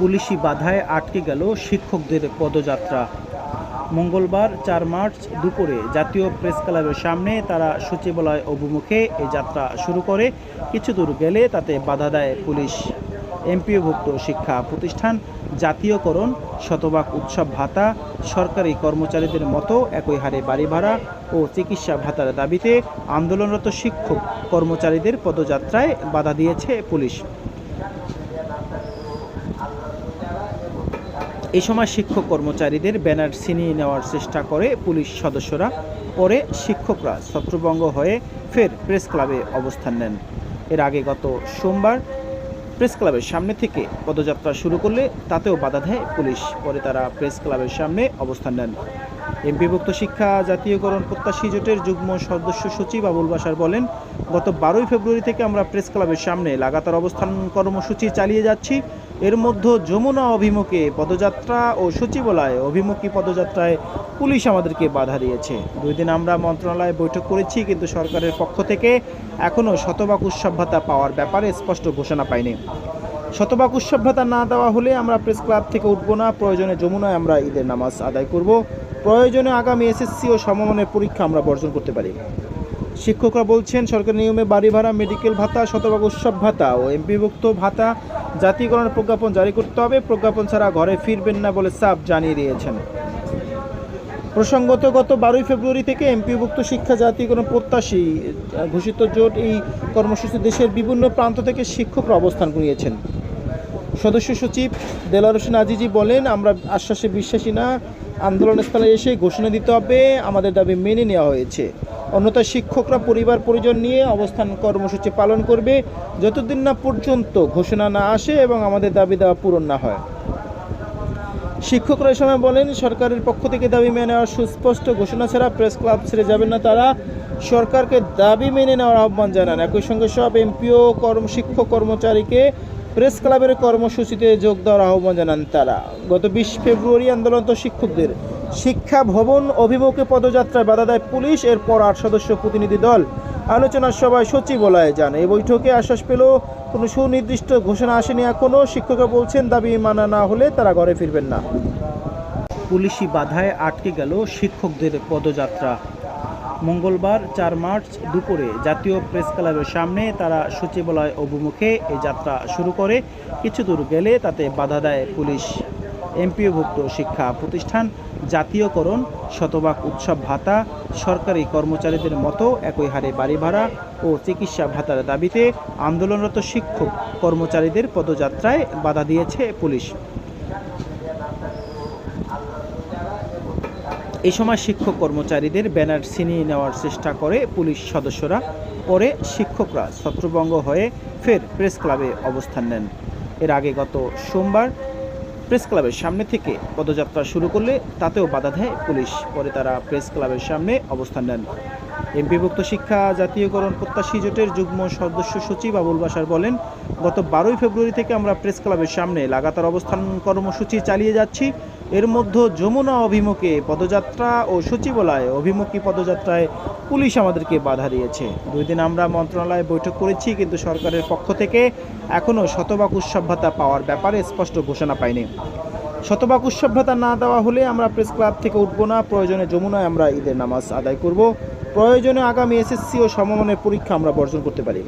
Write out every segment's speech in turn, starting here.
পুলিশি বাধায় আটকে গেল শিক্ষকদের পদযাত্রা। মঙ্গলবার চার মার্চ দুপুরে জাতীয় প্রেস ক্লাবের সামনে তারা সচিবালয় অভিমুখে এই যাত্রা শুরু করে। কিছু দূর গেলে তাতে বাধা দেয় পুলিশ। এমপিওভুক্ত শিক্ষা প্রতিষ্ঠান, জাতীয়করণ, শতভাগ উৎসব ভাতা, সরকারি কর্মচারীদের মতো একই হারে বাড়ি ভাড়া ও চিকিৎসা ভাতার দাবিতে আন্দোলনরত শিক্ষক কর্মচারীদের পদযাত্রায় বাধা দিয়েছে পুলিশ। এই সময় শিক্ষক কর্মচারীদের ব্যানার ছিনিয়ে নেওয়ার চেষ্টা করে পুলিশ সদস্যরা। পরে শিক্ষকরা ছত্রভঙ্গ হয়ে ফের প্রেস ক্লাবে অবস্থান নেন। এর আগে গত সোমবার প্রেস ক্লাবের সামনে থেকে পদযাত্রা শুরু করলে তাতেও বাধা দেয় পুলিশ। পরে তারা প্রেস ক্লাবের সামনে অবস্থান নেন। এমপিভুক্ত শিক্ষা, জাতীয়করণ, প্রত্যাশী জোটের যুগ্ম সদস্য সচিব আবুল বাসার বলেন, গত বারোই ফেব্রুয়ারি থেকে আমরা প্রেস ক্লাবের সামনে লাগাতার অবস্থান কর্মসূচি চালিয়ে যাচ্ছি। এর মধ্যে যমুনা অভিমুখে পদযাত্রা ও সচিবালয় অভিমুখী পদযাত্রায় পুলিশ আমাদেরকে বাধা দিয়েছে। দুই দিন আমরা মন্ত্রণালয়ে বৈঠক করেছি, কিন্তু সরকারের পক্ষ থেকে এখনও শতভাগ উৎসভ্যতা পাওয়ার ব্যাপারে স্পষ্ট ঘোষণা পাইনি। শতভাগ উৎসভ্যতা না দেওয়া হলে আমরা প্রেস ক্লাব থেকে উঠবো না, প্রয়োজনে যমুনায় আমরা ঈদের নামাজ আদায় করব। প্রয়োজনে আগামী এসএসসি ও সমমানের পরীক্ষা আমরা বর্জন করতে পারি। শিক্ষকরা বলছেন, সরকারি নিয়মে বাড়ি ভাড়া মেডিকেল ভাতা, শতভাগ উৎসব ভাতা ও এমপিভুক্ত ভাতা জাতীয়করণের প্রজ্ঞাপন জারি করতে হবে। প্রজ্ঞাপন ছাড়া ঘরে ফিরবেন না বলে সাফ জানিয়ে দিয়েছেন। প্রসঙ্গত, গত বারোই ফেব্রুয়ারি থেকে এমপিভুক্ত শিক্ষা জাতীয়করণ প্রত্যাশী ঘোষিত জোট এই কর্মসূচি দেশের বিভিন্ন প্রান্ত থেকে শিক্ষকরা অবস্থান করিয়েছেন। সদস্য সচিব দেলার হোসেন আজিজি বলেন, আমরা আশ্বাসে বিশ্বাসী না আন্দোলনস্থলে এসে ঘোষণা দিতে হবে। আমাদের দাবি মেনে নেওয়া হয়েছে। অন্যথায় শিক্ষকরা পরিবার পরিজন নিয়ে অবস্থান কর্মসূচি পালন করবে। যতদিন না পর্যন্ত ঘোষণা না আসে এবং আমাদের দাবি দেওয়া পূরণ না হয়। শিক্ষকরা সময় বলেন, সরকারের পক্ষ থেকে দাবি মেনে নেওয়ার সুস্পষ্ট ঘোষণা ছাড়া প্রেস ক্লাব ছেড়ে যাবেন না তারা। সরকারকে দাবি মেনে নেওয়ার আহ্বান জানান। একই সঙ্গে সব এমপিও, কর্ম শিক্ষক কর্মচারীকে প্রেস ক্লাবের কর্মসূচিতে যোগ দেওয়ার আহ্বান জানান তারা। গত বিশ ফেব্রুয়ারি আন্দোলনত শিক্ষকদের শিক্ষা ভবন অভিমুখে পদযাত্রায় বাধা দেয় পুলিশ। এরপর আট সদস্য প্রতিনিধি দল আলোচনার সভায় সচিবালয়ে যান। এই বৈঠকে আশ্বাস পেল, কোনো সুনির্দিষ্ট ঘোষণা আসেনি এখনও। শিক্ষকরা বলছেন, দাবি মানা না হলে তারা ঘরে ফিরবেন না। পুলিশি বাধায় আটকে গেল শিক্ষকদের পদযাত্রা। মঙ্গলবার চার মার্চ দুপুরে জাতীয় প্রেস ক্লাবের সামনে তারা সচিবালয় অভিমুখে এই যাত্রা শুরু করে। কিছু দূর গেলে তাতে বাধা দেয় পুলিশ। এমপিওভুক্ত শিক্ষা প্রতিষ্ঠান জাতীয়করণ, শতভাগ উৎসব ভাতা, সরকারি কর্মচারীদের মতো একই হারে বাড়ি ভাড়া ও চিকিৎসা ভাতার দাবিতে আন্দোলনরত শিক্ষক কর্মচারীদের পদযাত্রায় বাধা দিয়েছে পুলিশ। এই সময় শিক্ষক কর্মচারীদের ব্যানার ছিনিয়ে নেওয়ার চেষ্টা করে পুলিশ সদস্যরা। পরে শিক্ষকরা ছত্রভঙ্গ হয়ে ফের প্রেস ক্লাবে অবস্থান নেন। এর আগে গত সোমবার প্রেস ক্লাবের সামনে থেকে পদযাত্রা শুরু করলে তাতেও বাধা দেয় পুলিশ। পরে তারা প্রেস ক্লাবের সামনে অবস্থান নেন। এমপিভুক্ত শিক্ষা, জাতীয়করণ, প্রত্যাশী জোটের যুগ্ম সদস্য সচিব আবুল বাসার বলেন, গত বারোই ফেব্রুয়ারি থেকে আমরা প্রেস ক্লাবের সামনে লাগাতার অবস্থান কর্মসূচি চালিয়ে যাচ্ছি। এর মধ্যে যমুনা অভিমুখে পদযাত্রা ও সচিবালয় অভিমুখী পদযাত্রায় পুলিশ আমাদেরকে বাধা দিয়েছে। দুই দিন আমরা মন্ত্রণালয়ে বৈঠক করেছি, কিন্তু সরকারের পক্ষ থেকে এখনও শতভাগ উৎসভ্যতা পাওয়ার ব্যাপারে স্পষ্ট ঘোষণা পাইনি। শতভাগ উৎসভ্যতা না দেওয়া হলে আমরা প্রেস ক্লাব থেকে উঠবো না, প্রয়োজনে যমুনায় আমরা ঈদের নামাজ আদায় করব। প্রয়োজনে আগামী এসএসসি ও সমমানের পরীক্ষা আমরা বর্জন করতে পারি।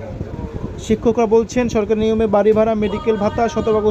শিক্ষকরা বলছেন, সরকারি নিয়মে বাড়ি ভাড়া মেডিকেল ভাতা, শতভাগ